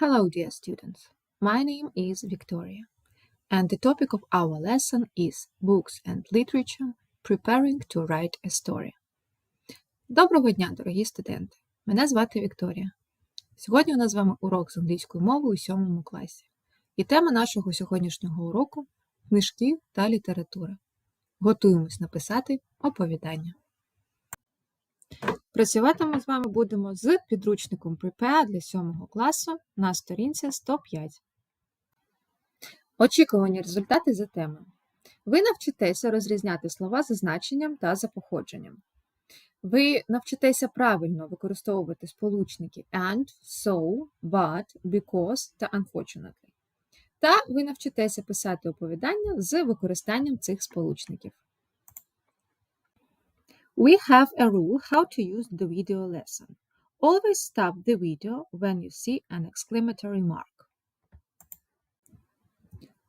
Hello, dear students. My name is Victoria, and the topic of our lesson is Books and Literature Preparing to Write a Story. Доброго дня, дорогі студенти! Мене звати Вікторія. Сьогодні у нас з вами урок з англійської мови у сьомому класі. І тема нашого сьогоднішнього уроку книжки та література. Готуємось написати оповідання. Працювати ми з вами будемо з підручником Prepare для 7 класу на сторінці 105. Очікувані результати за темою. Ви навчитеся розрізняти слова за значенням та за походженням. Ви навчитеся правильно використовувати сполучники and, so, but, because та unfortunately. Та ви навчитеся писати оповідання з використанням цих сполучників. We have a rule how to use the video lesson. Always stop the video when you see an exclamatory mark.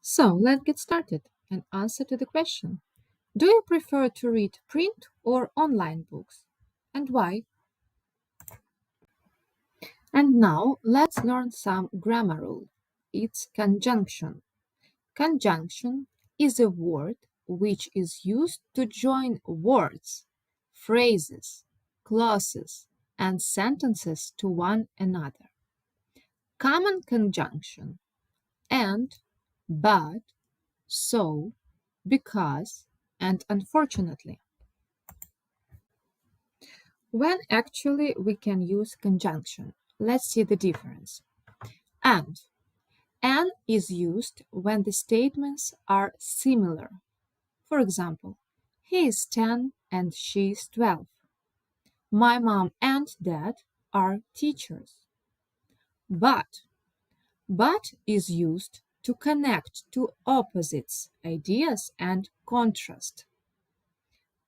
So let's get started and answer to the question. Do you prefer to read print or online books? And why? And now let's learn some grammar rule. It's conjunction. Conjunction is a word which is used to join words phrases, clauses, and sentences to one another. Common conjunction and, but, so, because, and unfortunately. When actually we can use conjunction, let's see the difference. And. And is used when the statements are similar. For example, he is 10 and she's 12. My mom and dad are teachers. But, but is used to connect two opposites, ideas, and contrast,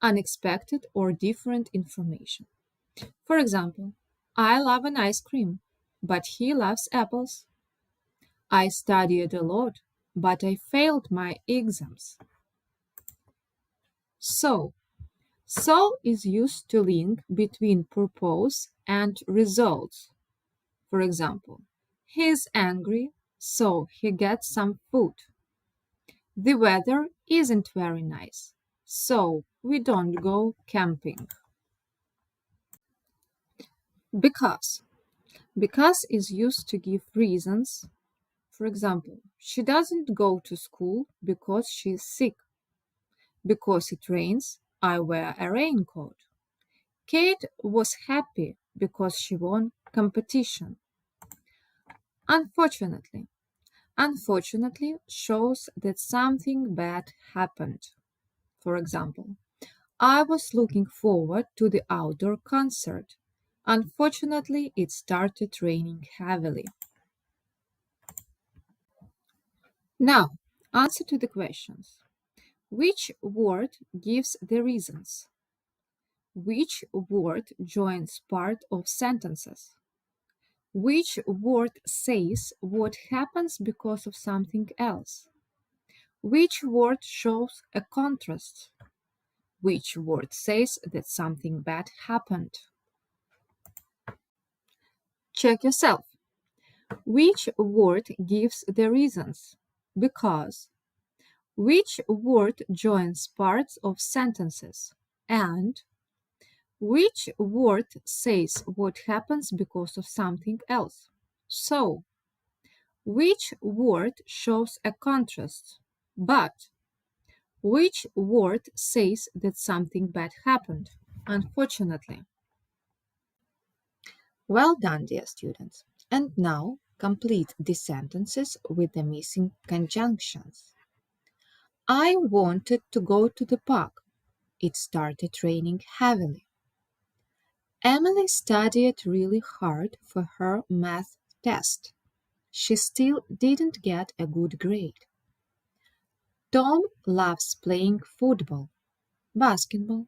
unexpected or different information. For example, I love an ice cream, but he loves apples. I studied a lot, but I failed my exams. So, so is used to link between purpose and results. For example, he is angry, so he gets some food. The weather isn't very nice, so we don't go camping. Because. Because is used to give reasons. For example, she doesn't go to school because she's sick. Because it rains, I wear a raincoat. Kate was happy because she won competition. Unfortunately. Unfortunately shows that something bad happened. For example, I was looking forward to the outdoor concert. Unfortunately, it started raining heavily. Now, answer to the questions. Which word gives the reasons? Which word joins part of sentences? Which word says what happens because of something else? Which word shows a contrast? Which word says that something bad happened? Check yourself. Which word gives the reasons? Because. Which word joins parts of sentences? And. Which word says what happens because of something else? So. Which word shows a contrast? But. Which word says that something bad happened? Unfortunately. Well done, dear students. And now complete the sentences with the missing conjunctions. I wanted to go to the park. It started raining heavily. Emily studied really hard for her math test. She still didn't get a good grade. Tom loves playing football, basketball.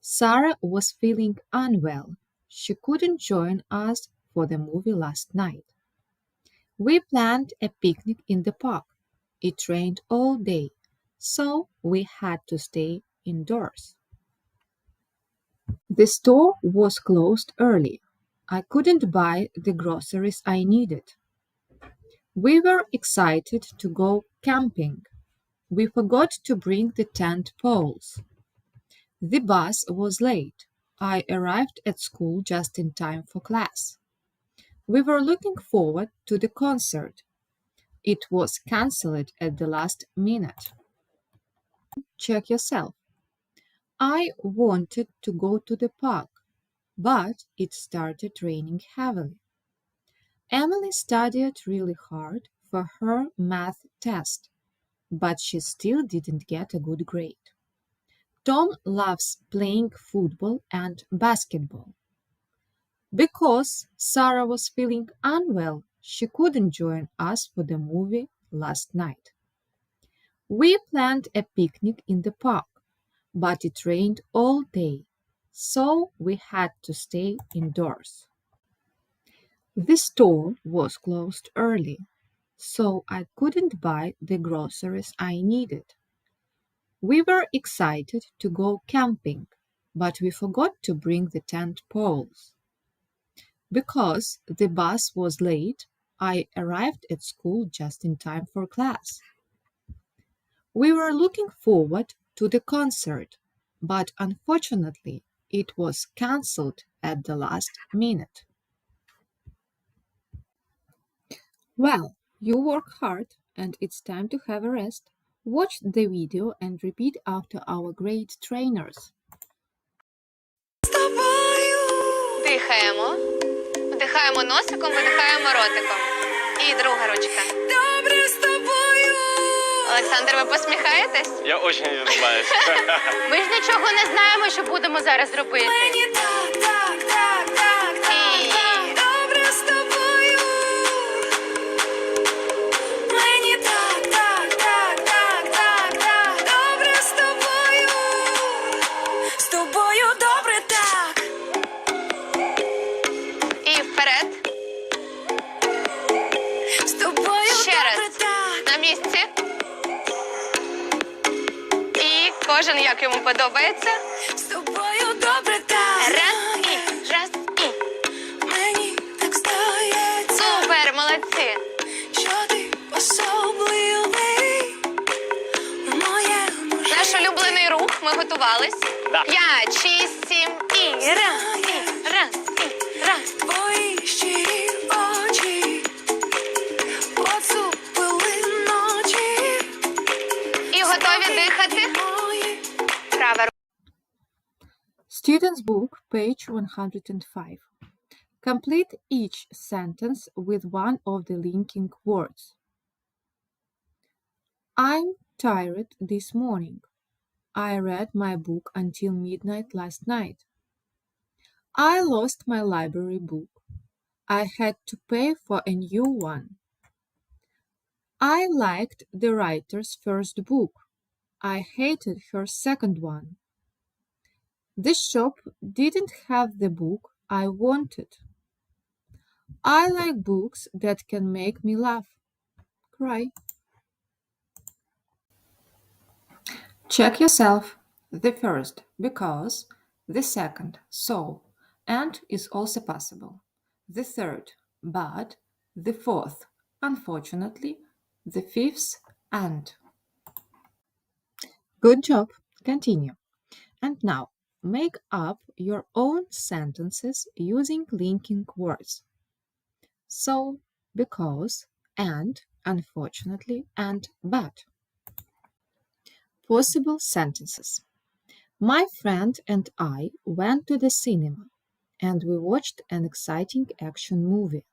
Sarah was feeling unwell. She couldn't join us for the movie last night. We planned a picnic in the park. It rained all day, so we had to stay indoors. The store was closed early. I couldn't buy the groceries I needed. We were excited to go camping. We forgot to bring the tent poles. The bus was late. I arrived at school just in time for class. We were looking forward to the concert. It was cancelled at the last minute. Check yourself. I wanted to go to the park, but it started raining heavily. Emily studied really hard for her math test, but she still didn't get a good grade. Tom loves playing football and basketball. Because Sarah was feeling unwell, she couldn't join us for the movie last night. We planned a picnic in the park, but it rained all day, so we had to stay indoors. The store was closed early, so I couldn't buy the groceries I needed. We were excited to go camping, but we forgot to bring the tent poles. Because the bus was late, I arrived at school just in time for class. We were looking forward to the concert, but unfortunately, it was cancelled at the last minute. Well, you work hard and it's time to have a rest. Watch the video and repeat after our great trainers. Дихаємо. Вдихаємо носиком, видихаємо ротиком. І друга ручка. Добре з тобою. Олександр, ви посміхаєтесь? Я очень улыбаюсь. Ми ж нічого не знаємо, що будемо зараз робити. Мені так, місці. І кожен як йому подобається. З тобою добре так. Раз і раз і. Мені так здається. Супер, молодці. Що ти особливий Наш улюблений рух. Ми готувались. Да. П'ять, шість, сім і раз, Student's Book, page 105. Complete each sentence with one of the linking words. I'm tired this morning. I read my book until midnight last night. I lost my library book. I had to pay for a new one. I liked the writer's first book. I hated her second one. The shop didn't have the book I wanted. I like books that can make me laugh. Cry. Check yourself. The first, because. The second, so. And is also possible. The third, but. The fourth, unfortunately. The fifth, and. Good job. Continue. And now, make up your own sentences using linking words. So, because, and, unfortunately, and but. Possible sentences. My friend and I went to the cinema and we watched an exciting action movie.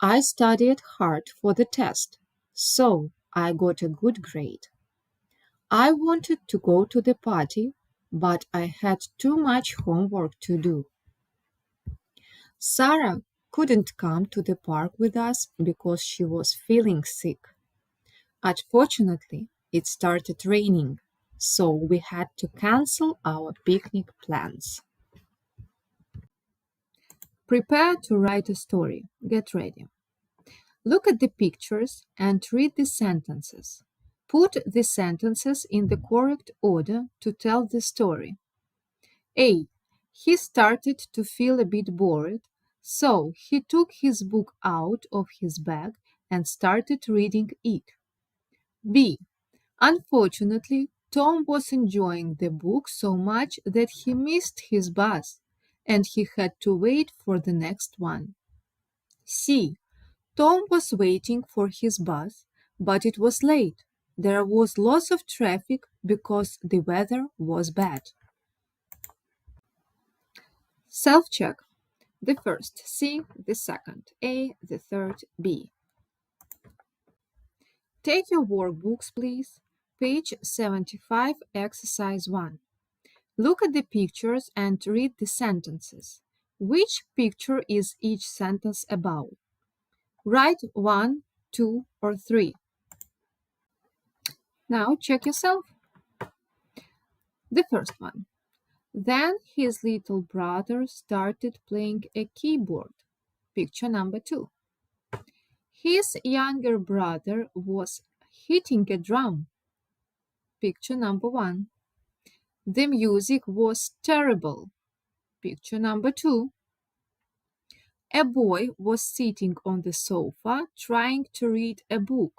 I studied hard for the test, so I got a good grade. I wanted to go to the party, but I had too much homework to do. Sarah couldn't come to the park with us because she was feeling sick. Unfortunately, it started raining, so we had to cancel our picnic plans. Prepare to write a story. Get ready. Look at the pictures and read the sentences. Put the sentences in the correct order to tell the story. A. He started to feel a bit bored, so he took his book out of his bag and started reading it. B. Unfortunately, Tom was enjoying the book so much that he missed his bus and he had to wait for the next one. C. Tom was waiting for his bus, but it was late. There was lots of traffic because the weather was bad. Self check. The first C, the second A, the third B. Take your workbooks, please. Page 75, exercise 1. Look at the pictures and read the sentences. Which picture is each sentence about? Write one, two, or three. Now check yourself. The first one. Then his little brother started playing a keyboard. Picture number two. His younger brother was hitting a drum. Picture number one. The music was terrible. Picture number two. A boy was sitting on the sofa trying to read a book.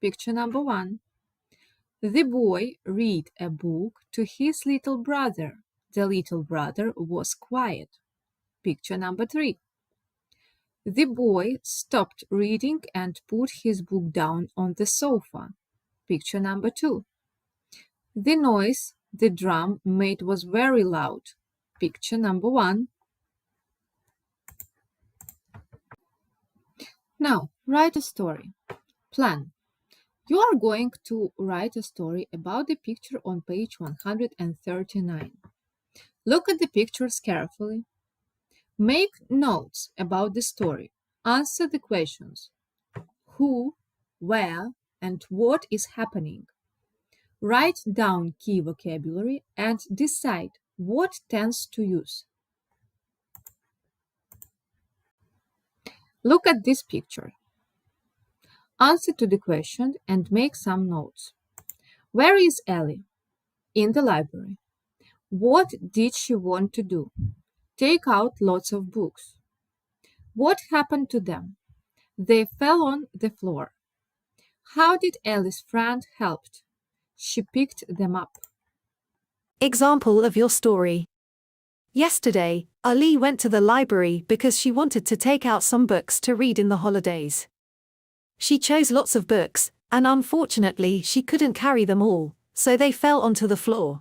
Picture number one. The boy read a book to his little brother. The little brother was quiet. Picture number three. The boy stopped reading and put his book down on the sofa. Picture number two. The noise the drum made was very loud. Picture number one. Now, write a story. Plan. You are going to write a story about the picture on page 139. Look at the pictures carefully. Make notes about the story. Answer the questions Who, where, and what is happening. Write down key vocabulary and decide what tense to use. Look at this picture. Answer to the question and make some notes. Where is Ellie? In the library. What did she want to do? Take out lots of books. What happened to them? They fell on the floor. How did Ellie's friend help? She picked them up. Example of your story. Yesterday, Ali went to the library because she wanted to take out some books to read in the holidays. She chose lots of books, and unfortunately, she couldn't carry them all, so they fell onto the floor.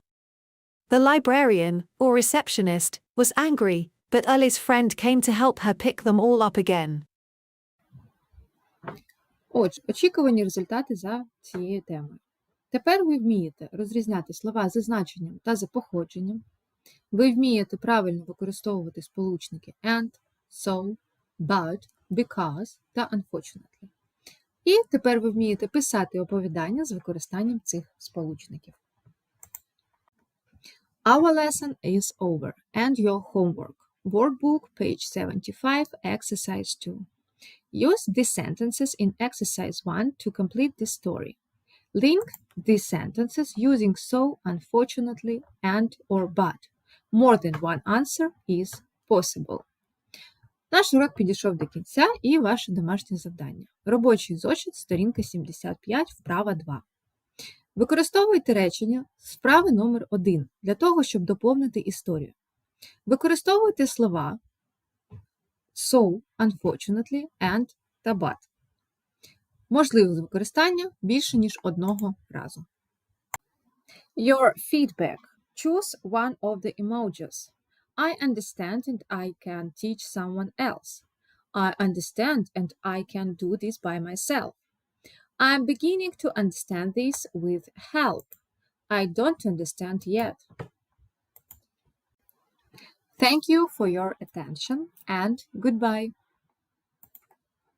The librarian, or receptionist, was angry, but Ali's friend came to help her pick them all up again. Отже, очікувані результати за цією темою. Тепер ви вмієте розрізняти слова за значенням та за походженням. Ви вмієте правильно використовувати сполучники and, so, but, because та unfortunately. І тепер ви вмієте писати оповідання з використанням цих сполучників. Our lesson is over and your homework. Workbook, page 75, exercise 2. Use these sentences in exercise 1 to complete the story. Link these sentences using so, unfortunately, and or but. More than one answer is possible. Наш урок підійшов до кінця і ваше домашнє завдання. Робочий зошит, сторінка 75, вправа 2. Використовуйте речення з вправи номер 1 для того, щоб доповнити історію. Використовуйте слова so, unfortunately, and та but. Можливе використання більше, ніж одного разу. Your feedback. Choose one of the emojis. I understand and I can teach someone else. I understand and I can do this by myself. I'm beginning to understand this with help. I don't understand yet. Thank you for your attention and goodbye.